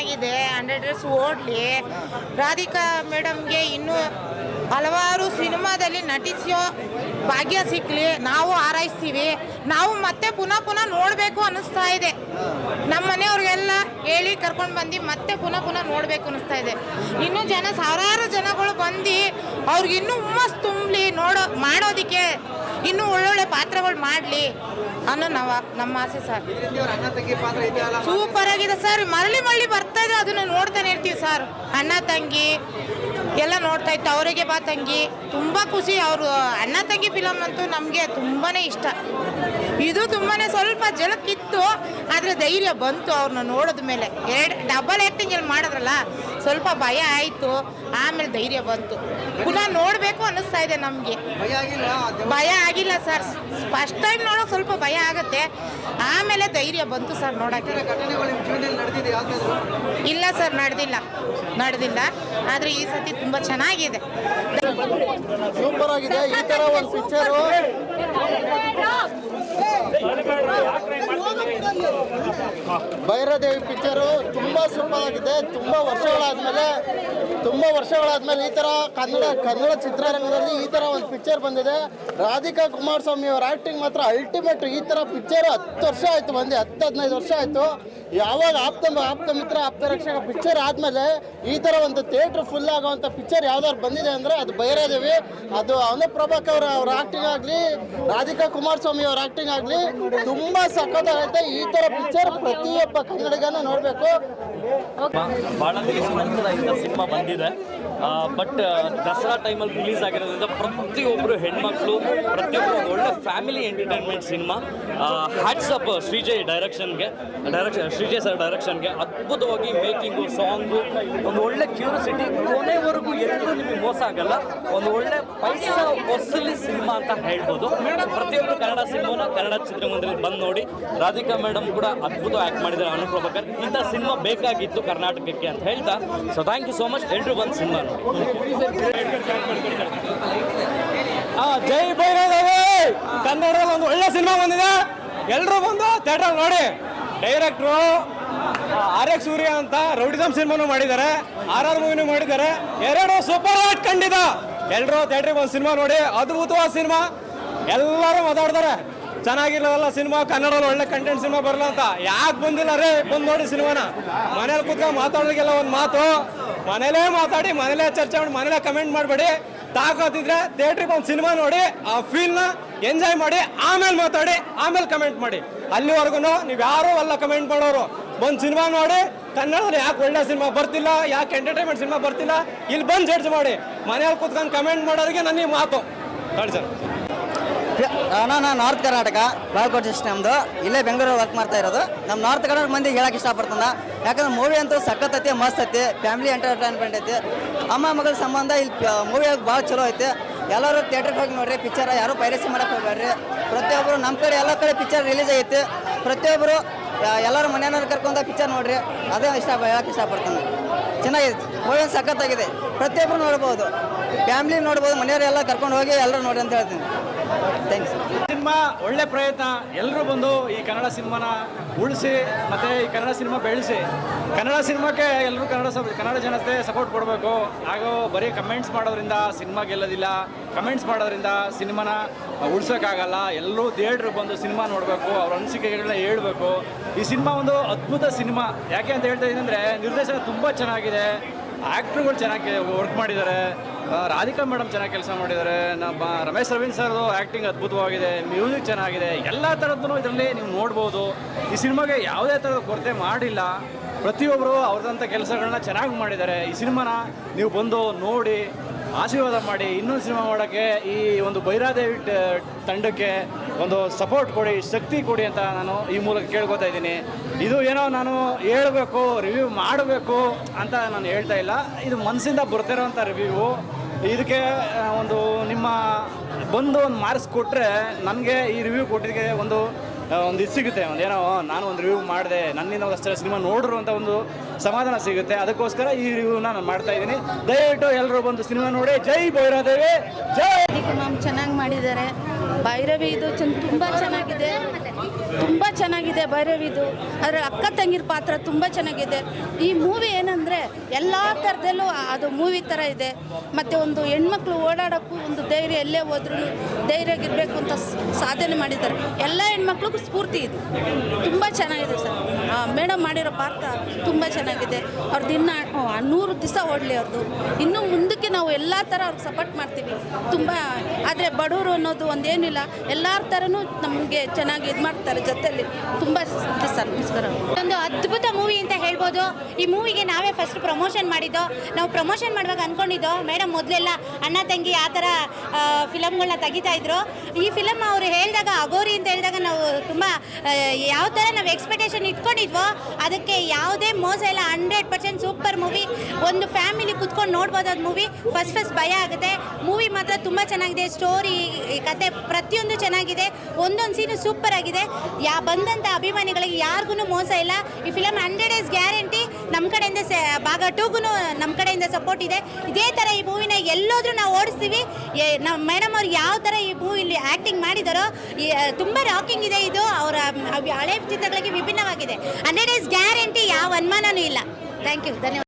ಚೆನ್ನಾಗಿದೆ hundred days ಓಡಲಿ. ರಾಧಿಕಾ ಮೇಡಮ್ಗೆ ಇನ್ನೂ ಹಲವಾರು ಸಿನಿಮಾದಲ್ಲಿ ನಟಿಸೋ ಭಾಗ್ಯ ಸಿಕ್ಕಲಿ ನಾವು ಹಾರೈಸ್ತೀವಿ. ನಾವು ಮತ್ತೆ ಪುನಃ ಪುನಃ ನೋಡಬೇಕು ಅನ್ನಿಸ್ತಾ ಇದೆ. ನಮ್ಮ ಮನೆಯವ್ರಿಗೆಲ್ಲ ಹೇಳಿ ಕರ್ಕೊಂಡು ಬಂದು ಮತ್ತೆ ಪುನಃ ಪುನಃ ನೋಡಬೇಕು ಅನ್ನಿಸ್ತಾ ಇದೆ. ಇನ್ನೂ ಜನ, ಸಾವಿರಾರು ಜನಗಳು ಬಂದು ಅವ್ರಿಗೆ ಇನ್ನೂ ಹುಮ್ಮಸ್ ತುಂಬಲಿ ನೋಡೋ, ಮಾಡೋದಕ್ಕೆ ಇನ್ನೂ ಒಳ್ಳೊಳ್ಳೆ ಪಾತ್ರಗಳು ಮಾಡಲಿ ಅನ್ನೋ ನಾವು, ನಮ್ಮ ಆಸೆ ಸರ್. ಸೂಪರ್ ಆಗಿದೆ ಸರ್. ಮರಳಿ ಮರಳಿ ಬರ್ತಾ ಇದೆ ಅದನ್ನ ನೋಡ್ತಾನೆ ಇರ್ತೀವಿ ಸರ್. ಅಣ್ಣ, ತಂಗಿ ಎಲ್ಲ ನೋಡ್ತಾ ಇತ್ತು. ಅವರಿಗೆ ಬಾ, ತಂಗಿ. ತುಂಬ ಖುಷಿ. ಅವರು, ಅಣ್ಣ, ತಂಗಿ ಫಿಲಮ್ ಅಂತೂ ನಮಗೆ ತುಂಬಾ ಇಷ್ಟ. ಇದು ತುಂಬಾ ಸ್ವಲ್ಪ ಜಲಕ್ಕಿತ್ತು ಆದರೆ ಧೈರ್ಯ ಬಂತು ಅವ್ರನ್ನ ನೋಡಿದ ಮೇಲೆ. ಎರಡು ಡಬಲ್ ಆ್ಯಕ್ಟಿಂಗ್ ಅಲ್ಲಿ ಮಾಡಿದ್ರಲ್ಲ ಸ್ವಲ್ಪ ಭಯ ಆಯಿತು ಆಮೇಲೆ ಧೈರ್ಯ ಬಂತು. ಪುನಃ ನೋಡಬೇಕು ಅನ್ನಿಸ್ತಾ ಇದೆ ನಮಗೆ. ಭಯ ಆಗಿಲ್ಲ ಭಯ ಆಗಿಲ್ಲ ಸರ್. ಫಸ್ಟ್ ಟೈಮ್ ನೋಡೋಕೆ ಸ್ವಲ್ಪ ಭಯ ಆಗುತ್ತೆ. ಆಮೇಲೆ ಧೈರ್ಯ ಬಂತು ಸರ್ ನೋಡೋಕ್ಕೆ. ಘಟನೆಗಳು ನಿಮ್ಮ ಜೀವನದಲ್ಲಿ ನಡೆದಿದೆ ಯಾವ್ದಾದ್ರು? ಇಲ್ಲ ಸರ್ ನಡೆದಿಲ್ಲ. ನಡೆದಿಲ್ಲ. ಆದರೆ ಈ ಸತಿ ತುಂಬ ಚೆನ್ನಾಗಿದೆ. ಸೂಪರ್ ಆಗಿದೆ. ಈ ಥರ ಒಂದು picture Hadi be! Bhairadevi picture ತುಂಬ ಸೂಪರ್ ಆಗಿದೆ. ತುಂಬ ವರ್ಷಗಳಾದ್ಮೇಲೆ, ತುಂಬ ವರ್ಷಗಳಾದಮೇಲೆ ಈ ತರ ಕನ್ನಡ ಕನ್ನಡ ಚಿತ್ರರಂಗದಲ್ಲಿ ಈ ತರ ಒಂದು ಪಿಕ್ಚರ್ ಬಂದಿದೆ. ರಾಧಿಕಾ ಕುಮಾರಸ್ವಾಮಿ ಅವರ ಆಕ್ಟಿಂಗ್ ಮಾತ್ರ ಅಲ್ಟಿಮೇಟ್ ಈ ತರ ಪಿಕ್ಚರ್ ಹತ್ತು ವರ್ಷ ಆಯ್ತು ಬಂದು. ಹತ್ತು, ಹದಿನೈದು ವರ್ಷ ಆಯ್ತು. ಯಾವಾಗ ಆಪ್ತ ಆಪ್ತ ಮಿತ್ರ, ಆಪ್ತ ರಕ್ಷಕ ಪಿಕ್ಚರ್ ಆದಮೇಲೆ ಈ ತರ ಒಂದು ಥಿಯೇಟರ್ ಫುಲ್ ಆಗುವಂತ ಪಿಕ್ಚರ್ ಯಾವ್ದಾದ್ರು ಬಂದಿದೆ ಅಂದ್ರೆ ಅದು ಭೈರದೇವಿ, ಅದು ಅನುಪ್ರಭಾಕ್ ಅವರ, ಅವ್ರ ಆಕ್ಟಿಂಗ್ ಆಗಲಿ, ರಾಧಿಕಾ ಕುಮಾರಸ್ವಾಮಿ ಅವ್ರ ಆಕ್ಟಿಂಗ್ ಆಗಲಿ, ತುಂಬಾ ಸಖತ್ತಾಗೈತೆ. ಈ ತರ ಪಿಕ್ಚರ್ ಪ್ರತಿಯೊಬ್ಬ ಕನ್ನಡಿಗನ ನೋಡ್ಬೇಕು. ಭಾಳ ದಿವಸ ನಂತರ ಇಂಥ ಸಿನಿಮಾ ಬಂದಿದೆ. ಬಟ್ ದಸರಾ ಟೈಮಲ್ಲಿ ರಿಲೀಸ್ ಆಗಿರೋದ್ರಿಂದ ಪ್ರತಿಯೊಬ್ಬರು ಹೆಣ್ಮಕ್ಳು ಪ್ರತಿಯೊಬ್ಬರು ಒಳ್ಳೆ family entertainment cinema. Hats up Srijay ಡೈರೆಕ್ಷನ್ಗೆ direction Srijay sir ಡೈರೆಕ್ಷನ್ಗೆ ಅದ್ಭುತವಾಗಿ ಮೇಕಿಂಗು ಸಾಂಗು ಒಂದು ಒಳ್ಳೆ ಕ್ಯೂರಿಯಾಸಿಟಿ ಕೊನೆವರೆಗೂ ಎಲ್ಲರೂ ನಿಮಗೆ ಮೋಸ ಆಗಲ್ಲ. ಒಂದು ಒಳ್ಳೆ ಪೈಸಾ ವಸೂಲಿ ಸಿನಿಮಾ ಅಂತ ಹೇಳ್ಬೋದು. ಪ್ರತಿಯೊಬ್ಬರು ಕನ್ನಡ ಸಿನಿಮಾನ ಕನ್ನಡ ಚಿತ್ರಮಂದಿರದಲ್ಲಿ ಬಂದು ನೋಡಿ. ರಾಧಿಕಾ ಮೇಡಮ್ ಕೂಡ ಅದ್ಭುತ ಆ್ಯಕ್ಟ್ ಮಾಡಿದ್ದಾರೆ. ಅನುಪ್ರಭಾಕರ್, ಇಂಥ ಸಿನಿಮಾ ಬೇಕಾಗಿತ್ತು ಕರ್ನಾಟಕಕ್ಕೆ ಅಂತ ಹೇಳ್ತಾ. So thank you so much ಎಲ್ಲರೂ ಬಂದು ಸಿನಿಮಾ ನೋಡಿ ಜೈ ಭೈರದೇವಿ ಕನ್ನಡದಲ್ಲಿ ಒಂದು ಒಳ್ಳೆ ಸಿನಿಮಾ ಬಂದಿದೆ. ಎಲ್ಲರೂ ಬಂದು ಥಿಯೇಟರ್ ನೋಡಿ. ಡೈರೆಕ್ಟ್ರು ಆರ್ ಎಕ್ ಸೂರ್ಯ ಅಂತ ರೌಡಿಸಮ್ ಸಿನಿಮಾನು ಮಾಡಿದ್ದಾರೆ. ಆರ್ ಆರ್ ಮೂವಿನೂ ಮಾಡಿದ್ದಾರೆ. ಎರಡು ಸೂಪರ್ ಹಿಟ್ ಕಂಡಿದ ಎಲ್ಲರೂ ಥಿಯೇಟ್ರಿಗೆ ಒಂದು ಸಿನಿಮಾ ನೋಡಿ. ಅದ್ಭುತವಾದ ಸಿನಿಮಾ. ಎಲ್ಲರೂ ಮಾತಾಡ್ತಾರೆ ಚೆನ್ನಾಗಿಲ್ಲವಲ್ಲ ಸಿನಿಮಾ, ಕನ್ನಡದಲ್ಲಿ ಒಳ್ಳೆ ಕಂಟೆಂಟ್ ಸಿನಿಮಾ ಬರಲ್ಲ ಅಂತ. ಯಾಕೆ ಬಂದಿಲ್ಲ ರೇ? ಬಂದು ನೋಡಿ ಸಿನಿಮಾನ. ಮನೇಲಿ ಕೂತ್ಕೊಂಡು ಮಾತಾಡೋರಿಗೆಲ್ಲ ಒಂದು ಮಾತು. ಮನೇಲೇ ಮಾತಾಡಿ, ಮನೇಲೇ ಚರ್ಚೆ ಮಾಡಿ, ಮನೇಲೇ ಕಮೆಂಟ್ ಮಾಡಬೇಡಿ. ತಾಕತ್ತಿದ್ರೆ ಥಿಯೇಟ್ರಿಗೆ ಒಂದು ಸಿನಿಮಾ ನೋಡಿ, ಆ ಫೀಲ್ನ ಎಂಜಾಯ್ ಮಾಡಿ, ಆಮೇಲೆ ಮಾತಾಡಿ, ಆಮೇಲೆ ಕಮೆಂಟ್ ಮಾಡಿ. ಅಲ್ಲಿವರೆಗೂ ನೀವು ಯಾರೂ ಅಲ್ಲ ಕಮೆಂಟ್ ಮಾಡೋರು. ಒಂದು ಸಿನಿಮಾ ನೋಡಿ, ಕನ್ನಡದಲ್ಲಿ ಯಾಕೆ ಒಳ್ಳೆ ಸಿನಿಮಾ ಬರ್ತಿಲ್ಲ, ಯಾಕೆ ಎಂಟರ್ಟೈನ್ಮೆಂಟ್ ಸಿನಿಮಾ ಬರ್ತಿಲ್ಲ ಇಲ್ಲಿ ಬಂದು ಜಡ್ಜ್ ಮಾಡಿ. ಮನೇಲಿ ಕೂತ್ಕೊಂಡು ಕಮೆಂಟ್ ಮಾಡೋರಿಗೆ ನನಗೆ ಮಾತು. ಹೇಳಿ ಸರ್. ನಾನು ನಾರ್ತ್ ಕರ್ನಾಟಕ. ಬಾಳ್ಕೋಟ್ ನಮ್ಮದು ಇಲ್ಲೇ ಬೆಂಗಳೂರು ವರ್ಕ್ ಮಾಡ್ತಾ ಇರೋದು. ನಮ್ಮ ನಾರ್ತ್ ಕರ್ನಾಟಕ ಮಂದಿಗೆ ಹೇಳಕ್ಕೆ ಇಷ್ಟಪಡ್ತಾನ ಯಾಕಂದ್ರೆ ಮೂವಿ ಅಂತೂ ಸಖತ್ ಐತಿ, ಮಸ್ತ್ ಐತಿ ಫ್ಯಾಮಿಲಿ ಎಂಟರ್ಟೈನ್ಮೆಂಟ್ ಐತಿ. ಅಮ್ಮ, ಮಗಳ ಸಂಬಂಧ ಇಲ್ಲಿ ಮೂವಿ ಭಾಳ ಚಲೋ ಐತಿ. ಎಲ್ಲರೂ ಥಿಯೇಟ್ರಿಗೆ ಹೋಗಿ ನೋಡ್ರಿ ಪಿಕ್ಚರ್ ಯಾರು ಪೈರಸಿ ಮಾಡಕ್ಕೆ ಹೋಗ್ಬೇಡ್ರಿ ಪ್ರತಿಯೊಬ್ಬರು ನಮ್ಮ ಕಡೆ, ಎಲ್ಲ ಕಡೆ ಪಿಕ್ಚರ್ ರಿಲೀಸ್ ಆಗೈತಿ ಪ್ರತಿಯೊಬ್ಬರು ಎಲ್ಲರೂ ಮನೆಯವ್ರು ಕರ್ಕೊಂಡ ಪಿಕ್ಚರ್ ನೋಡ್ರಿ. ಅದೇ ಇಷ್ಟ ಹೇಳಕ್ಕೆ ಇಷ್ಟಪಡ್ತಾನೆ ಚೆನ್ನಾಗಿದೆ. ಮೂವಿ ಸಖತ್ತಾಗಿದೆ. ಪ್ರತಿಯೊಬ್ಬರು ನೋಡ್ಬೋದು. ಫ್ಯಾಮಿಲಿ ನೋಡ್ಬೋದು, ಮನೆಯವರೆಲ್ಲ ಕರ್ಕೊಂಡು ಹೋಗಿ ಎಲ್ಲರೂ ನೋಡಿ ಅಂತ ಹೇಳ್ತೀನಿ. ಥ್ಯಾಂಕ್ಸ್ ಸಿನಿಮಾ ಒಳ್ಳೆ ಪ್ರಯತ್ನ. ಎಲ್ಲರೂ ಬಂದು ಈ ಕನ್ನಡ ಸಿನಿಮಾನ ಉಳಿಸಿ ಮತ್ತು ಈ ಕನ್ನಡ ಸಿನಿಮಾ ಬೆಳೆಸಿ. ಕನ್ನಡ ಸಿನಿಮಾಕ್ಕೆ ಎಲ್ಲರೂ ಕನ್ನಡ ಕನ್ನಡ ಜನತೆ ಸಪೋರ್ಟ್ ಕೊಡಬೇಕು. ಹಾಗೂ ಬರೀ ಕಮೆಂಟ್ಸ್ ಮಾಡೋದ್ರಿಂದ ಸಿನಿಮಾ ಗೆಲ್ಲೋದಿಲ್ಲ. ಕಮೆಂಟ್ಸ್ ಮಾಡೋದ್ರಿಂದ ಸಿನಿಮಾನ ಉಳಿಸೋಕ್ಕಾಗಲ್ಲ. ಎಲ್ಲರೂ ಥಿಯೇಟ್ರಿಗೆ ಬಂದು ಸಿನಿಮಾ ನೋಡಬೇಕು. ಅವ್ರ ಅನಿಸಿಕೆಗಳನ್ನ ಹೇಳಬೇಕು. ಈ ಸಿನಿಮಾ ಒಂದು ಅದ್ಭುತ ಸಿನಿಮಾ. ಯಾಕೆ ಅಂತ ಹೇಳ್ತಾ ಇದ್ದೀನಿ ಅಂದರೆ ನಿರ್ದೇಶನ ತುಂಬ ಚೆನ್ನಾಗಿದೆ. ಆ್ಯಕ್ಟ್ರುಗಳು ಚೆನ್ನಾಗಿ ವರ್ಕ್ ಮಾಡಿದ್ದಾರೆ. ರಾಧಿಕಾ ಮೇಡಮ್ ಚೆನ್ನಾಗಿ ಕೆಲಸ ಮಾಡಿದ್ದಾರೆ. ನಮ್ಮ ರಮೇಶ್ ರವೀಂದ್ ಸರ್ದು ಆ್ಯಕ್ಟಿಂಗ್ ಅದ್ಭುತವಾಗಿದೆ ಮ್ಯೂಸಿಕ್ ಚೆನ್ನಾಗಿದೆ, ಎಲ್ಲ ಥರದ್ದು ಇದರಲ್ಲಿ ನೀವು ನೋಡ್ಬೋದು. ಈ ಸಿನಿಮಾಗೆ ಯಾವುದೇ ಥರದ ಕೊರತೆ ಮಾಡಿಲ್ಲ. ಪ್ರತಿಯೊಬ್ಬರು ಅವ್ರದಂಥ ಕೆಲಸಗಳನ್ನ ಚೆನ್ನಾಗಿ ಮಾಡಿದ್ದಾರೆ. ಈ ಸಿನಿಮಾನ ನೀವು ಬಂದು ನೋಡಿ, ಆಶೀರ್ವಾದ ಮಾಡಿ, ಇನ್ನೊಂದು ಸಿನಿಮಾ ಮಾಡೋಕ್ಕೆ ಈ ಒಂದು ಭೈರಾದೇವಿ ತಂಡಕ್ಕೆ ಒಂದು ಸಪೋರ್ಟ್ ಕೊಡಿ, ಶಕ್ತಿ ಕೊಡಿ ಅಂತ ನಾನು ಈ ಮೂಲಕ ಕೇಳ್ಕೊತಾ ಇದ್ದೀನಿ. ಇದು ಏನೋ ನಾನು ಹೇಳಬೇಕು ರಿವ್ಯೂ ಮಾಡಬೇಕು ಅಂತ ನಾನು ಹೇಳ್ತಾ ಇಲ್ಲ. ಇದು ಮನಸ್ಸಿಂದ ಬರ್ತಿರೋಂಥ ರಿವ್ಯೂ ಇದಕ್ಕೆ ಒಂದು ನಿಮ್ಮ ಬಂದು ಒಂದು ಮಾರ್ಕ್ಸ್ ಕೊಟ್ಟರೆ ನನಗೆ ಈ ರಿವ್ಯೂ ಕೊಟ್ಟಿದ್ದಕ್ಕೆ ಒಂದು ಒಂದು ಇದು ಸಿಗುತ್ತೆ. ಒಂದು ಏನೋ ನಾನು ಒಂದು ರಿವ್ಯೂ ಮಾಡಿದೆ, ನನ್ನಿಂದ ಅಷ್ಟೇ ಸಿನಿಮಾ ನೋಡ್ರು ಅಂತ ಒಂದು ಸಮಾಧಾನ ಸಿಗುತ್ತೆ. ಅದಕ್ಕೋಸ್ಕರ ಈ ರಿವ್ಯೂನ ನಾನು ಮಾಡ್ತಾ ಇದ್ದೀನಿ. ದಯವಿಟ್ಟು ಎಲ್ಲರೂ ಬಂದು ಸಿನಿಮಾ ನೋಡಿ. ಜೈ ಭೈರಾದೇವಿ ಜೈ! ಮ್ಯಾಮ್ ಚೆನ್ನಾಗಿ ಮಾಡಿದ್ದಾರೆ. ಭೈರವಿ ಇದು ತುಂಬ ಚೆನ್ನಾಗಿದೆ ತುಂಬ ಚೆನ್ನಾಗಿದೆ, ಭೈರವಿದು. ಅದರ ಅಕ್ಕ ತಂಗಿರ ಪಾತ್ರ ತುಂಬ ಚೆನ್ನಾಗಿದೆ. ಈ ಮೂವಿ ಏನಂದರೆ ಎಲ್ಲ ಥರದಲ್ಲೂ ಅದು ಮೂವಿ ಥರ ಇದೆ. ಮತ್ತು ಒಂದು ಹೆಣ್ಮಕ್ಳು ಓಡಾಡೋಕ್ಕೂ ಒಂದು ಧೈರ್ಯ ಎಲ್ಲೇ ಹೋದ್ರೂ ಧೈರ್ಯವಾಗಿರಬೇಕು ಅಂತ ಸಾಧನೆ ಮಾಡಿದ್ದಾರೆ. ಎಲ್ಲ ಹೆಣ್ಮಕ್ಳಿಗೂ ಸ್ಫೂರ್ತಿ ಇದು. ತುಂಬ ಚೆನ್ನಾಗಿದೆ ಸರ್. ಮೇಡಮ್ ಮಾಡಿರೋ ಪಾತ್ರ ತುಂಬ ಚೆನ್ನಾಗಿದೆ. ಅವ್ರದ್ದು ದಿನ ನೂರು ದಿವಸ ಓಡಲಿ ಅವ್ರದ್ದು ಇನ್ನೂ ಮುಂದಕ್ಕೆ ನಾವು ಎಲ್ಲ ಥರ ಅವ್ರಿಗೆ ಸಪೋರ್ಟ್ ಮಾಡ್ತೀವಿ. ತುಂಬ, ಆದರೆ ಬಡವರು ಅನ್ನೋದು ಒಂದೇನಿಲ್ಲ. ಎಲ್ಲರ ಥರನೂ ನಮಗೆ ಚೆನ್ನಾಗಿ ಇದು ಮಾಡ್ತಾರೆ ಜೊತೆಯಲ್ಲಿ ತುಂಬ ಸರ್ ನಮಸ್ಕಾರ ಒಂದು ಅದ್ಭುತ ಮೂವಿ ಅಂತ ಹೇಳ್ಬೋದು. ಈ ಮೂವಿಗೆ ನಾವೇ ಫಸ್ಟ್ ಪ್ರಮೋಷನ್ ಮಾಡಿದ್ದು. ನಾವು ಪ್ರಮೋಷನ್ ಮಾಡುವಾಗ ಅಂದ್ಕೊಂಡಿದ್ದು ಮೇಡಮ್ ಮೊದಲೆಲ್ಲ ಅಣ್ಣ, ತಂಗಿ ಆ ಥರ ಫಿಲಮ್ಗಳನ್ನ ತೆಗಿತಾ ಇದ್ರು. ಈ ಫಿಲಮ್ ಅವರು ಹೇಳಿದಾಗ, ಅಗೋರಿ ಅಂತ ಹೇಳಿದಾಗ ನಾವು ತುಂಬ ಯಾವ ಥರ ನಾವು ಎಕ್ಸ್ಪೆಕ್ಟೇಷನ್ ಇಟ್ಕೊಂಡಿದ್ವೋ, ಅದಕ್ಕೆ ಯಾವುದೇ ಮೋಸ ಇಲ್ಲ. ಹಂಡ್ರೆಡ್ ಪರ್ಸೆಂಟ್ ಸೂಪರ್ ಮೂವಿ ಒಂದು ಫ್ಯಾಮಿಲಿ ಕುತ್ಕೊಂಡು ನೋಡ್ಬೋದಾದ ಮೂವಿ ಫಸ್ಟ್ ಫಸ್ಟ್ ಭಯ ಆಗುತ್ತೆ. ಮೂವಿ ಮಾತ್ರ ತುಂಬ ಚೆನ್ನಾಗಿದೆ. ಸ್ಟೋರಿ ಕತೆ ಪ್ರತಿಯೊಂದು ಚೆನ್ನಾಗಿದೆ. ಒಂದೊಂದು ಸೀನು ಸೂಪರ್ ಆಗಿದೆ. ಯಾ ಬಂದಂಥ ಅಭಿಮಾನಿಗಳಿಗೆ ಯಾರಿಗೂ ಮೋಸ ಇಲ್ಲ. ಈ ಫಿಲಮ್ ಹಂಡ್ರೆಡ್ ಡೇಸ್ ಗ್ಯಾರಂಟಿ ನಮ್ಮ ಕಡೆಯಿಂದ ಭಾಗ ಟೂಗೂ ನಮ್ಮ ಕಡೆಯಿಂದ ಸಪೋರ್ಟ್ ಇದೆ. ಇದೇ ಥರ ಈ ಮೂವಿನ ಎಲ್ಲೋದ್ರೂ ನಾವು ಓಡಿಸ್ತೀವಿ. ನಮ್ಮ ಮೇಡಮ್ ಅವ್ರು ಯಾವ ಥರ ಈ ಮೂವಿಲಿ ಆ್ಯಕ್ಟಿಂಗ್ ಮಾಡಿದಾರೋ ತುಂಬ ರಾಕಿಂಗ್ ಇದೆ ಇದು. ಅವರ ಹಳೆ ಚಿತ್ರಗಳಿಗೆ ವಿಭಿನ್ನವಾಗಿದೆ. ಹಂಡ್ರೆಡ್ ಡೇಸ್ ಗ್ಯಾರಂಟಿ ಯಾವ ಅನುಮಾನವೂ ಇಲ್ಲ. ಥ್ಯಾಂಕ್ ಯು ಧನ್ಯವಾದ.